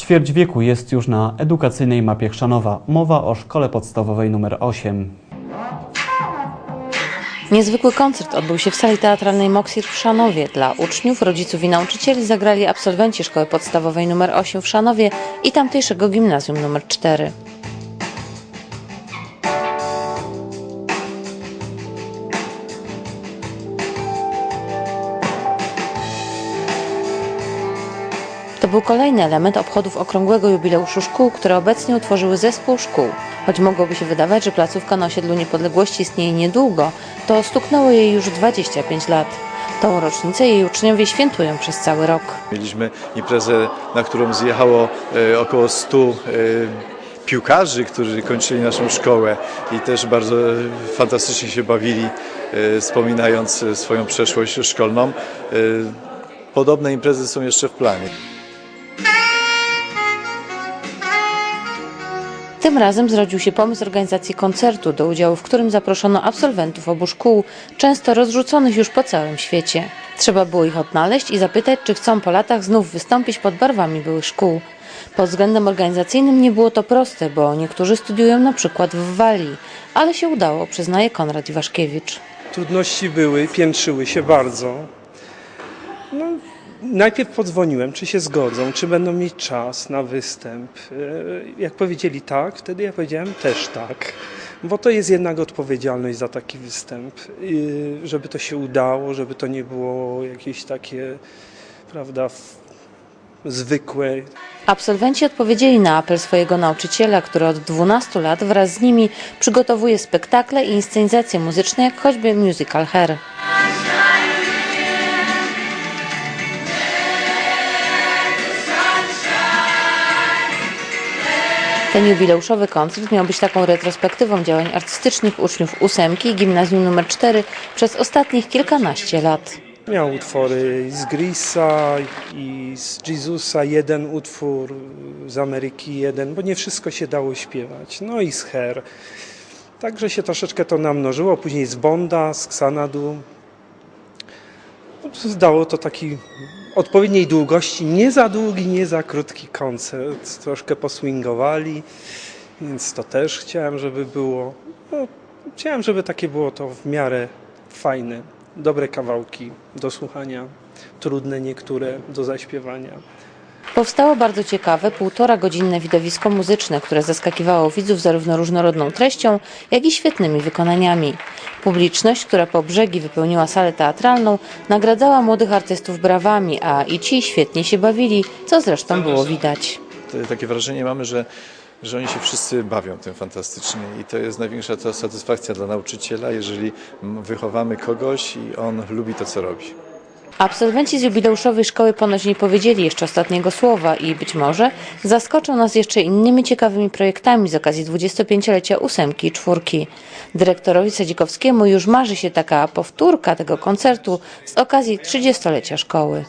Ćwierć wieku jest już na edukacyjnej mapie Chrzanowa. Mowa o szkole podstawowej nr 8. Niezwykły koncert odbył się w sali teatralnej Moksir w Szanowie. Dla uczniów, rodziców i nauczycieli zagrali absolwenci szkoły podstawowej nr 8 w Szanowie i tamtejszego gimnazjum nr 4. był kolejny element obchodów okrągłego jubileuszu szkół, które obecnie utworzyły zespół szkół. Choć mogłoby się wydawać, że placówka na osiedlu Niepodległości istnieje niedługo, to stuknęło jej już 25 lat. Tą rocznicę jej uczniowie świętują przez cały rok. Mieliśmy imprezę, na którą zjechało e, około 100 e, piłkarzy, którzy kończyli naszą szkołę i też bardzo fantastycznie się bawili, e, wspominając swoją przeszłość szkolną. Podobne imprezy są jeszcze w planie. Tym razem zrodził się pomysł organizacji koncertu, do udziału w którym zaproszono absolwentów obu szkół, często rozrzuconych już po całym świecie. Trzeba było ich odnaleźć i zapytać, czy chcą po latach znów wystąpić pod barwami byłych szkół. Pod względem organizacyjnym nie było to proste, bo niektórzy studiują na przykład w Walii, ale się udało, przyznaje Konrad Iwaszkiewicz. Trudności były, piętrzyły się bardzo. No, najpierw podzwoniłem, czy się zgodzą, czy będą mieć czas na występ. E, Jak powiedzieli tak, wtedy ja powiedziałem też tak, bo to jest jednak odpowiedzialność za taki występ, żeby to się udało, żeby to nie było jakieś takie, prawda, zwykłe, Absolwenci odpowiedzieli na apel swojego nauczyciela, który od 12 lat wraz z nimi przygotowuje spektakle i inscenizacje muzyczne, jak choćby musical Hair. Ten jubileuszowy koncert miał być taką retrospektywą działań artystycznych uczniów ósemki gimnazjum nr 4 przez ostatnich kilkanaście lat. Miał utwory z Grisa i z Jezusa, jeden utwór z Ameryki, jeden, bo nie wszystko się dało śpiewać. No i z Her. Także się troszeczkę to namnożyło. Później z Bonda, z Xanadu. Zdało to taki odpowiedniej długości, nie za długi, nie za krótki koncert. Troszkę poswingowali, więc to też chciałem, żeby było. No, chciałem, żeby takie było to w miarę fajne, dobre kawałki do słuchania, trudne niektóre do zaśpiewania. Powstało bardzo ciekawe, półtora godzinne widowisko muzyczne, które zaskakiwało widzów zarówno różnorodną treścią, jak i świetnymi wykonaniami. Publiczność, która po brzegi wypełniła salę teatralną, nagradzała młodych artystów brawami, a i ci świetnie się bawili, co zresztą było widać. Takie wrażenie mamy, że, że oni się wszyscy bawią tym fantastycznie i to jest największa ta satysfakcja dla nauczyciela, jeżeli wychowamy kogoś i on lubi to, co robi. Absolwenci z jubileuszowej szkoły ponoć nie powiedzieli jeszcze ostatniego słowa i być może zaskoczą nas jeszcze innymi ciekawymi projektami z okazji 25-lecia ósemki i czwórki. Dyrektorowi Sadzikowskiemu już marzy się taka powtórka tego koncertu z okazji 30-lecia szkoły.